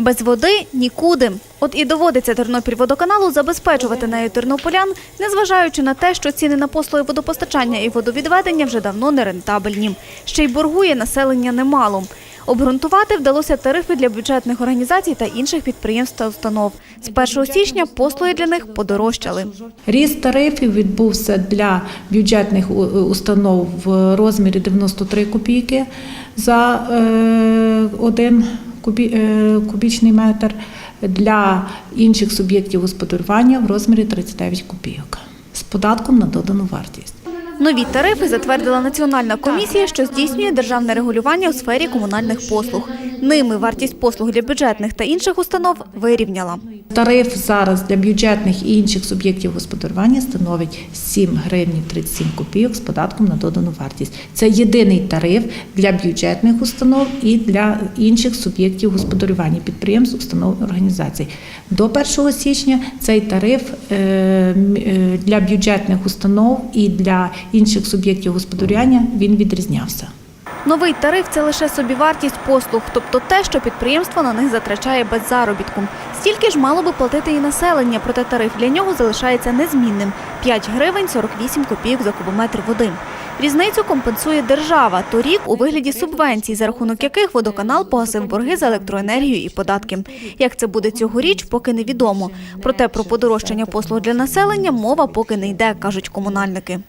Без води нікуди. От і доводиться Тернопільводоканалу забезпечувати нею тернополян, незважаючи на те, що ціни на послуги водопостачання і водовідведення вже давно нерентабельні. Ще й боргує населення немало. Обґрунтувати вдалося тарифи для бюджетних організацій та інших підприємств та установ. З 1 січня послуги для них подорожчали. Ріст тарифів відбувся для бюджетних установ в розмірі 93 копійки за е, один е, кубічний метр, для інших суб'єктів господарювання в розмірі 39 копійок з податком на додану вартість. Нові тарифи затвердила Національна комісія, що здійснює державне регулювання у сфері комунальних послуг. Ними вартість послуг для бюджетних та інших установ вирівняла. Тариф зараз для бюджетних і інших суб'єктів господарювання становить 7 гривень 37 копійок з податком на додану вартість. Це єдиний тариф для бюджетних установ і для інших суб'єктів господарювання підприємств, установ організацій. До 1 січня цей тариф е, е, для бюджетних установ і для інших суб'єктів господарювання він відрізнявся. Новий тариф це лише собівартість послуг, тобто те, що підприємство на них затрачає без заробітку. Стільки ж мало би платити і населення, проте тариф для нього залишається незмінним 5 гривень 48 копійок за кубометр води. Різницю компенсує держава торік у вигляді субвенцій, за рахунок яких водоканал погасив борги за електроенергію і податки. Як це буде цьогоріч, поки невідомо. Проте про подорожчання послуг для населення мова поки не йде, кажуть комунальники.